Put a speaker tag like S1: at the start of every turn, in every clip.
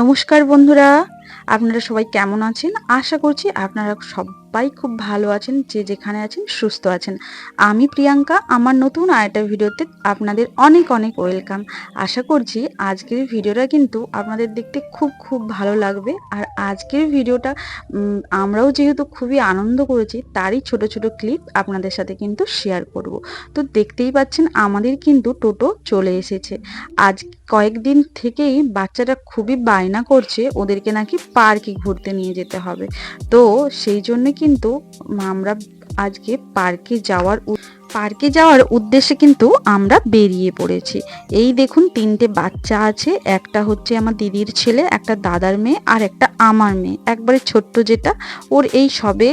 S1: নমস্কার বন্ধুরা আপনারা সবাই কেমন আছেন? আশা করছি আপনারা সবাই খুব ভালো আছেন, যে যেখানে আছেন সুস্থ আছেন। আমি প্রিয়াঙ্কা, আমার নতুন আরেকটা ভিডিওতে আপনাদের অনেক অনেক ওয়েলকাম। আশা করছি আজকের ভিডিওটা কিন্তু আপনাদের দেখতে খুব খুব ভালো লাগবে। আর আজকের ভিডিওটা আমরাও যেহেতু খুবই আনন্দ করেছি, তারই ছোট ছোট ক্লিপ আপনাদের সাথে কিন্তু শেয়ার করব। তো দেখতেই পাচ্ছেন আমাদের কিন্তু টোটো চলে এসেছে। আজ কয়েকদিন থেকেই বাচ্চাটা খুবই বায়না করছে, ওদেরকে নাকি পার্কে ঘুরতে নিয়ে যেতে হবে। তো সেই জন্য কিন্তু আমরা আজকে পার্কে যাওয়ার পার্কে যাওয়ার উদ্দেশ্যে কিন্তু আমরা বেরিয়ে পড়েছি। এই দেখুন, তিনটে বাচ্চা আছে, একটা হচ্ছে আমার দিদির ছেলে, একটা দাদার মেয়ে, আর একটা আমার মেয়ে। একবারে ছোট্ট যেটা, ওর এই সবে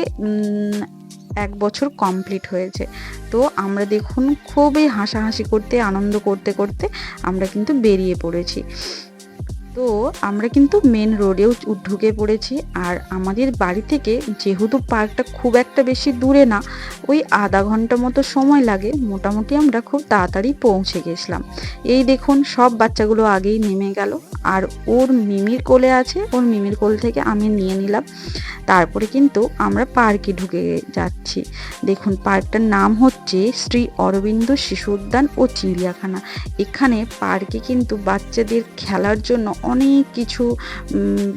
S1: এক বছর কমপ্লিট হয়েছে। তো আমরা দেখুন, খুবই হাসাহাসি করতে, আনন্দ করতে করতে আমরা কিন্তু বেরিয়ে পড়েছি। তো আমরা কিন্তু মেন রোডেও ঢুকে পড়েছি। আর আমাদের বাড়ি থেকে যেহেতু পার্কটা খুব একটা বেশি দূরে না, ওই আধা ঘণ্টা মতো সময় লাগে। মোটামুটি আমরা খুব তাড়াতাড়ি পৌঁছে গেছিলাম। এই দেখুন, সব বাচ্চাগুলো আগেই নেমে গেল। আর ওর মিমির কোলে আছে, ওর মিমির কোল থেকে আমি নিয়ে নিলাম। তারপরে কিন্তু আমরা পার্কে ঢুকে যাচ্ছি। দেখুন পার্কটার নাম হচ্ছে শ্রী অরবিন্দ শিশু উদ্যান ও চিড়িয়াখানা। এখানে পার্কে কিন্তু বাচ্চাদের খেলার জন্য অনেক কিছু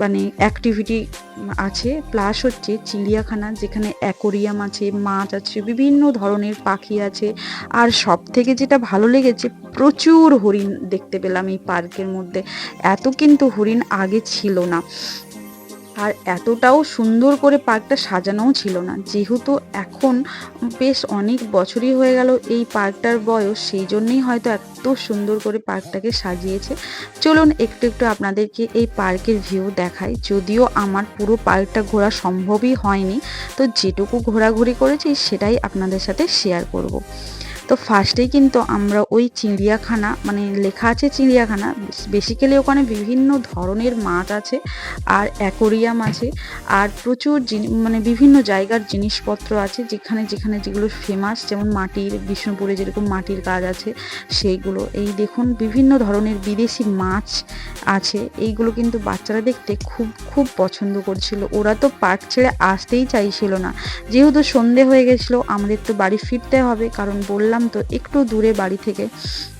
S1: মানে অ্যাক্টিভিটি আছে। প্লাস হচ্ছে চিড়িয়াখানা, যেখানে অ্যাকোরিয়াম আছে, মাছ আছে, বিভিন্ন ধরনের পাখি আছে। আর সব থেকে যেটা ভালো লেগেছে, প্রচুর হরিণ দেখতে পেলাম এই পার্কের মধ্যে। এত কিন্তু হরিণ আগে ছিল না। আর এতটাও সুন্দর করে পার্কটা সাজানোও ছিল না। যেহেতু এখন বেশ অনেক বছরই হয়ে গেল এই পার্কটার বয়স, সেই জন্যই হয়তো এত সুন্দর করে পার্কটাকে সাজিয়েছে। চলুন একটু একটু আপনাদেরকে এই পার্কের ভিউ দেখাই। যদিও আমার পুরো পার্কটা ঘোরা সম্ভবই হয়নি, তো যেটুকু ঘোরাঘুরি করেছি সেটাই আপনাদের সাথে শেয়ার করব। তো ফার্স্টেই কিন্তু আমরা ওই চিড়িয়াখানা মানে লেখা আছে চিড়িয়াখানা বেসিক্যালি ওখানে বিভিন্ন ধরনের মাছ আছে আর অ্যাকোরিয়াম আছে আর প্রচুর মানে বিভিন্ন জায়গার জিনিসপত্র আছে যেখানে যেখানে যেগুলো ফেমাস যেমন মাটির, বিষ্ণুপুরে যেরকম মাটির কাজ আছে সেইগুলো। এই দেখুন বিভিন্ন ধরনের বিদেশি মাছ আছে, এইগুলো কিন্তু বাচ্চারা দেখতে খুব খুব পছন্দ করছিল। ওরা তো পার্ক ছেড়ে আসতেই চাইছিল না। যেহেতু সন্ধে হয়ে গেছিল, আমাদের তো বাড়ি ফিরতে হবে, কারণ বললাম তো একটু দূরে বাড়ি থেকে।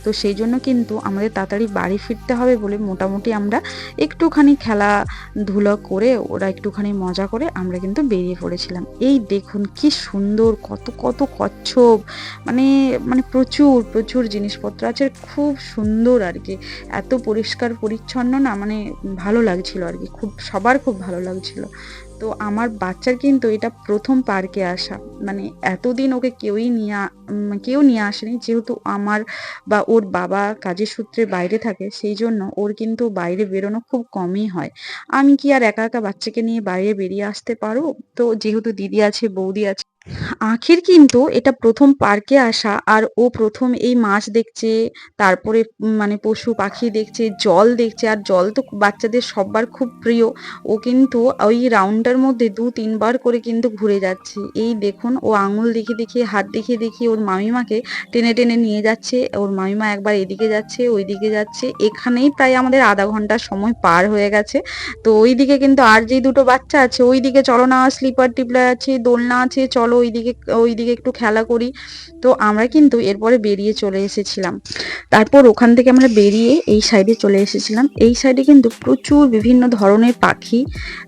S1: তো সেই জন্য কিন্তু আমাদের তাড়াতাড়ি বাড়ি ফিরতে হবে বলে মোটামুটি আমরা একটুখানি খেলাধুলা করে, ওরা একটুখানি মজা করে আমরা কিন্তু বেরিয়ে পড়েছিলাম। এই দেখুন কি সুন্দর, কত কত কচ্ছপ মানে মানে প্রচুর প্রচুর জিনিসপত্র আছে খুব সুন্দর আর কি। এত পরিষ্কার, পরিচ্ছন্ন না মানে ভালো লাগছিল আর কি, খুব, সবার খুব ভালো লাগছিল। তো আমার বাচ্চার কিন্তু এটা প্রথম পার্কে আসা মানে এতদিন ওকে কেউই নিয়ে কেউ নিয়ে আসেনি, যেহেতু আমার বা ওর বাবা কাজের সূত্রে বাইরে থাকে, সেই জন্য ওর কিন্তু বাইরে বেরোনো খুব কমই হয়। আমি কি আর একা একা বাচ্চাকে নিয়ে বাইরে বেরিয়ে আসতে পারব? তো যেহেতু দিদি আছে, বৌদি আছে আখির কিন্তু এটা প্রথম পার্কে আসা আর ও প্রথম এই মাছ দেখছে, তারপরে মানে পশু পাখি দেখছে, জল দেখছে, আর জল তো বাচ্চাদের সবার খুব প্রিয়। ও কিন্তু ওই রাউন্ডটার মধ্যে দু, তিনবার করে কিন্তু ঘুরে যাচ্ছে। এই দেখুন, ও আঙুল দেখিয়ে দেখিয়ে হাত দেখিয়ে দেখিয়ে ওর মামিমাকে টেনে টেনে নিয়ে যাচ্ছে। ওর মামিমা একবার এদিকে যাচ্ছে, ওইদিকে যাচ্ছে। এখানেই প্রায় আমাদের আধা ঘণ্টার সময় পার হয়ে গেছে। তো ওই দিকে কিন্তু আর যে দুটো বাচ্চা আছে, ওইদিকে চলো না স্লিপার, টিপলার আছে, দোলনা আছে, চলো ওইদিকে ওইদিকে একটু খেলা করি। তো আমরা কিন্তু এরপরে বেরিয়ে চলে এসেছিলাম। তারপর ওখান থেকে আমরা বেরিয়ে এই সাইডে চলে এসেছিলাম। এই সাইডে কিন্তু প্রচুর বিভিন্ন ধরনের পাখি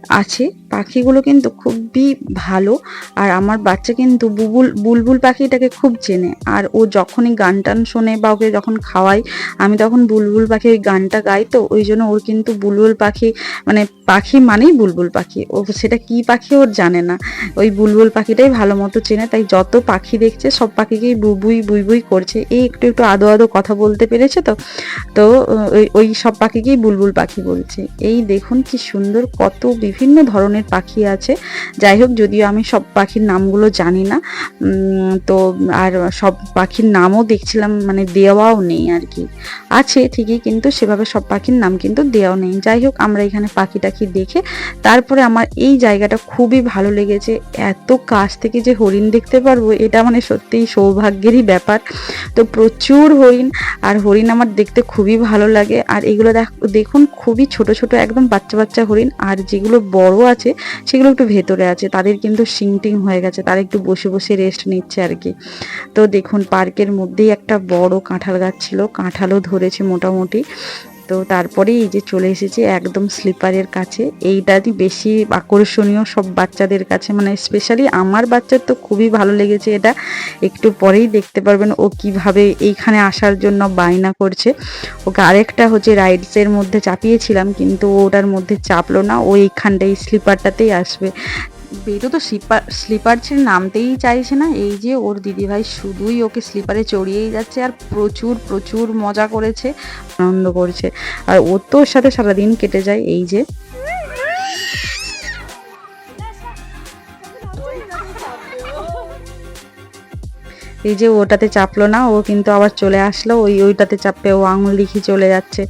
S1: আছে। পাখিগুলো কিন্তু খুবই ভালো। আর আমার বাচ্চা কিন্তু বুবুল, বুলবুল পাখিটাকে খুব চেনে। আর ও যখনই গান টান শোনে বা ওকে যখন খাওয়াই, আমি তখন বুলবুল পাখি ওই গানটা গাই তো, ওই জন্য ওর কিন্তু বুলবুল পাখি মানে পাখি মানেই বুলবুল পাখি। ও সেটা কি পাখি ওর জানে না। ওই বুলবুল পাখিটাই ভালো মতো চেনে, তাই যত পাখি দেখছে, সব পাখিকেই বুবুই বুই বুই করছে। এই একটু একটু আদো আদো কথা বলতে পেরেছে তো? তো ওই সব পাখিকেই বুলবুল পাখি বলছে। এই দেখুন কি সুন্দর, কত বিভিন্ন ধরনের পাখি আছে। যাই হোক, যদিও আমি সব পাখির নামগুলো জানি না তো আর সব পাখির নামও দেখছিলাম মানে দেওয়াও নেই আর কি। আছে ঠিকই, কিন্তু সেভাবে সব পাখির নাম কিন্তু দেওয়াও নেই। যাই হোক, আমরা এখানে পাখি টাখি দেখে, তারপরে আমার এই জায়গাটা খুবই ভালো লেগেছে। এত কাছ থেকে যে হরিণ দেখতে পারব, এটা মানে সত্যিই সৌভাগ্যেরই ব্যাপার। তো প্রচুর হরিণ, আর হরিণ আমার দেখতে খুবই ভালো লাগে। আর এগুলো দেখ- দেখুন, খুবই ছোট ছোট একদম বাচ্চা বাচ্চা হরিণ, আর যেগুলো বড় আছে, সেগুলো একটু ভেতরে আছে। তাদের কিন্তু সিংটিং হয়ে গেছে, তারা একটু বসে বসে রেস্ট নিচ্ছে আর কি। তো দেখুন, পার্কের মধ্যেই একটা বড় কাঁঠাল গাছ ছিল, কাঁঠালও ধরেছে মোটামুটি। তো তারপরে এই যে চলে এসেছি একদম স্লিপারের কাছে। এইটাই বেশি আকর্ষণীয় সব বাচ্চাদের কাছে মানে স্পেশালি আমার বাচ্চার তো খুবই ভালো লেগেছে এটা। একটু পরেই দেখতে পারবেন ও কীভাবে এইখানে আসার জন্য বায়না করছে। ওকে আরেকটা হচ্ছে রাইডসের মধ্যে চাপিয়েছিলাম, কিন্তু ওটার মধ্যে চাপলো না। ও এইখানটাই স্লিপারটাতেই আসবে। বেরো তো স্লিপার স্লিপার ছেড়ে নামতেই চাইছে না। এই যে ওর দিদিভাই শুধুই ওকে স্লিপারে চড়িয়েই যাচ্ছে আর প্রচুর প্রচুর মজা করেছে, আনন্দ করছে। আর ওর তো ওর সাথে সারাদিন কেটে যায়। এই যে এই যে ওটাতে চাপলো না, ও কিন্তু আবার চলে আসলো, ওই ওইটাতে চাপে ও আঙুল লিখি চলে যাচ্ছে।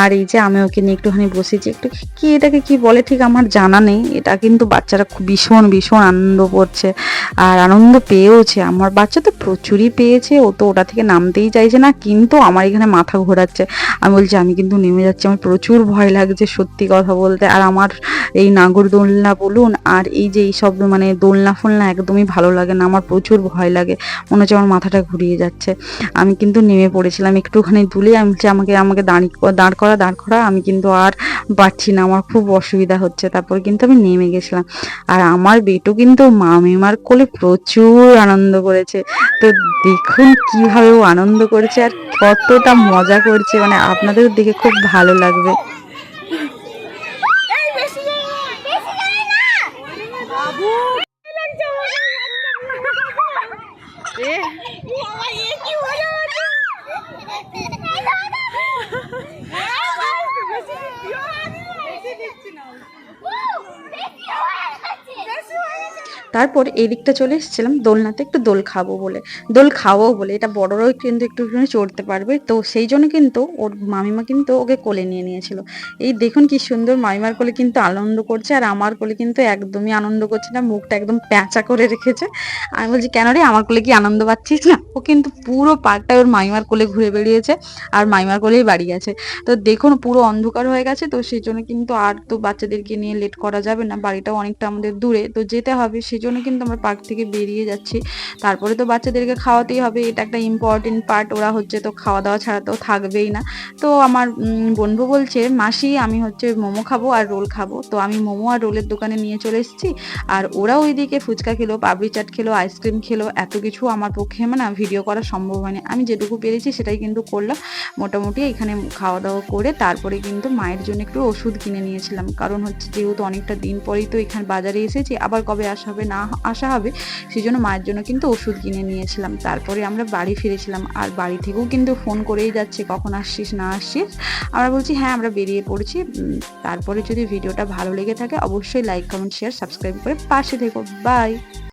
S1: আর এই যে আমি ওকে নিয়ে একটুখানি বসেছি, একটু কি এটাকে কি বলে ঠিক আমার জানা নেই, এটা কিন্তু বাচ্চারা খুব ভীষণ ভীষণ আনন্দ করছে আর আনন্দ পেয়েওছে। আমার বাচ্চা তো প্রচুরই পেয়েছে, ও তো ওটা থেকে নামতেই চাইছে না, কিন্তু আমার এখানে মাথা ঘোরাচ্ছে। আমি বলছি, আমি কিন্তু নেমে যাচ্ছি, আমার প্রচুর ভয় লাগছে সত্যি কথা বলতে। আর আমার এই নাগর দোলনা বলুন, আর এই যে এই সব মানে দোলনা ফোলনা একদমই ভালো লাগে না, আমার প্রচুর ভয় লাগে। মনে হচ্ছে আমার মাথাটা ঘুরিয়ে যাচ্ছে। আমি কিন্তু নেমে পড়েছিলাম একটুখানি তুলে আমি বলছি, আমাকে আমাকে দাঁড়ি, দাঁড় করা দাঁড় করা। আমি কিন্তু আর পারছি না। আমার খুব অসুবিধা হচ্ছে। তারপর কিন্তু আমি নেমে গেছিলাম। আর আমার বেটু কিন্তু মামিমার কোলে প্রচুর আনন্দ করেছে। তো দেখুন কীভাবে ও আনন্দ করেছে আর কতটা মজা করছে। মানে আপনাদের দেখে খুব ভালো লাগবে
S2: এই বেশি যায় না বেশি যায় না বাবু লাগছে এ বাবা এ কি মজা হচ্ছে বেশি দিচ্ছি না বেশি হয়ে গেছে বেশি হয়ে গেছে
S1: তারপর এই দিকটা চলে এসেছিলাম দোলনাতে, একটু দোল খাব বলে। দোল খাওয়াও বলে, এটা বড়রাও কিন্তু একটু চড়তে পারবে। তো সেই জন্য কিন্তু ওর মামিমা কিন্তু ওকে কোলে নিয়ে নিয়েছিল। এই দেখুন কি সুন্দর, মামিমার কোলে কিন্তু আনন্দ করছে আর আমার কোলে কিন্তু একদমই আনন্দ করছে না, মুখটা একদম প্যাঁচা করে রেখেছে। আমি বলছি, কেন রে, আমার কোলে কি আনন্দ পাচ্ছিস না? ও কিন্তু পুরো পার্কটা ওর মামিমার কোলে ঘুরে বেরিয়েছে আর মামিমার কোলেই বাড়ি গেছে তো দেখুন পুরো অন্ধকার হয়ে গেছে, তো সেই জন্য কিন্তু আর তো বাচ্চাদেরকে নিয়ে লেট করা যাবে না, বাড়িটাও অনেকটা আমাদের দূরে। তো যেতে হবে, সেই জন্য কিন্তু আমরা পার্ক থেকে বেরিয়ে যাচ্ছি। তারপরে তো বাচ্চাদেরকে খাওয়াতেই হবে, এটা একটা ইম্পর্টেন্ট পার্ট ওরা হচ্ছে তো খাওয়া দাওয়া ছাড়া তো থাকবেই না। তো আমার বন্ধু বলছে, মাসি, আমি হচ্ছে মোমো খাব আর রোল খাব। তো আমি মোমো আর রোলের দোকানে নিয়ে চলে এসেছি। আর ওরা ওইদিকে ফুচকা খেলো পাপড়ি চাট খেলো আইসক্রিম খেলো, এত কিছু আমার পক্ষে মানে ভিডিও করা সম্ভব হয়নি। আমি যেটুকু পেরেছি সেটাই কিন্তু করলাম। মোটামুটি এখানে খাওয়া দাওয়া করে তারপরে কিন্তু মায়ের জন্য একটু ওষুধ কিনে নিয়েছিলাম। কারণ হচ্ছে যেহেতু অনেকটা দিন পরেই তো এখানে বাজারে এসেছি, আবার কবে আসা হবে না আসা হবে সেই জন্য মায়ের জন্য কিন্তু ওষুধ কিনে নিয়েছিলাম। তারপরে আমরা বাড়ি ফিরেছিলাম আর বাড়ি থেকেও কিন্তু ফোন করেই যাচ্ছে, কখন আসছিস, না আসছিস। আমরা বলছি হ্যাঁ আমরা বেরিয়ে পড়ছি। তারপরে যদি ভিডিওটা ভালো লেগে থাকে, অবশ্যই লাইক কমেন্ট শেয়ার সাবস্ক্রাইব করে পাশে থেকো। বাই